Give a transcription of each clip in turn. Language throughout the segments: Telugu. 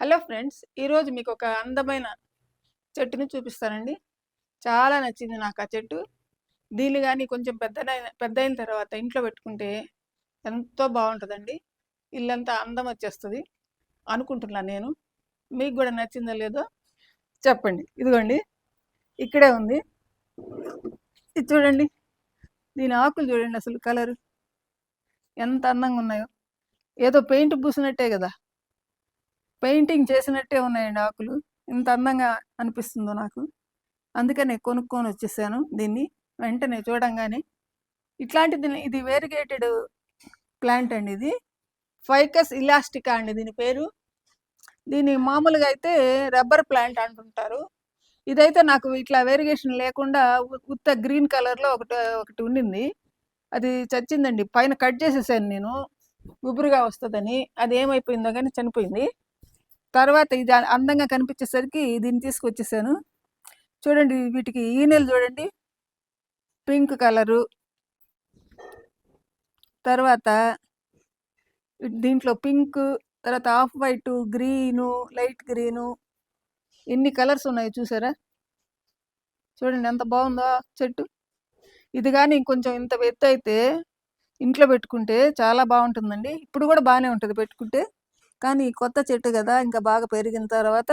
హలో ఫ్రెండ్స్ ఈరోజు మీకు ఒక అందమైన చెట్టుని చూపిస్తానండి. చాలా నచ్చింది నాకు ఆ చెట్టు. దీన్ని కానీ కొంచెం పెద్ద పెద్ద అయిన తర్వాత ఇంట్లో పెట్టుకుంటే ఎంతో బాగుంటుందండి. ఇల్లంతా అందం వచ్చేస్తుంది అనుకుంటున్నాను నేను. మీకు కూడా నచ్చిందో లేదో చెప్పండి. ఇదిగోండి ఇక్కడే ఉంది. ఇది చూడండి దీని ఆకులు చూడండి అసలు కలరు. ఎంత అందంగా ఉన్నాయో. ఏదో పెయింట్ పూసినట్టే కదా. పెయింటింగ్ చేసినట్టే ఉన్నాయండి ఆకులు. ఇంత అందంగా అనిపిస్తుందో నాకు. అందుకనే కొనుక్కొని వచ్చేసాను దీన్ని. వెంటనే చూడంగానే ఇట్లాంటిది ఇది వేరిగేటెడ్ ప్లాంట్ అండి ఇది. ఫైకస్ ఇలాస్టికా అండి దీని పేరు. దీని మామూలుగా అయితే రబ్బర్ ప్లాంట్ అంటుంటారు. ఇదైతే నాకు ఇట్లా వేరిగేషన్ లేకుండా ఉత్త గ్రీన్ కలర్లో ఒకటి ఒకటి ఉండింది. అది చచ్చిందండి. పైన కట్ చేసేసాను నేను. ఉబురుగా వస్తుందని. అది ఏమైపోయిందో కానీ చనిపోయింది. తర్వాత ఇది అందంగా కనిపించేసరికి దీన్ని తీసుకొచ్చేసాను. చూడండి వీటికి ఈనెలు చూడండి. Pink colour. తర్వాత దీంట్లో పింక్ తర్వాత off white green light green. ఎన్ని కలర్స్ ఉన్నాయి చూసారా? చూడండి ఎంత బాగుందో చెట్టు. ఇది కానీ ఇంకొంచెం ఇంత ఎత్తు అయితే ఇంట్లో పెట్టుకుంటే చాలా బాగుంటుందండి. ఇప్పుడు కూడా బాగానే ఉంటుంది పెట్టుకుంటే. కానీ కొత్త చెట్టు కదా! ఇంకా బాగా పెరిగిన తర్వాత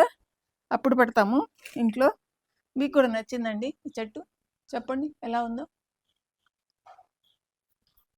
అప్పుడు పెడతాము ఇంట్లో. మీకు కూడా నచ్చిందండి ఈ చెట్టు? చెప్పండి ఎలా ఉందో?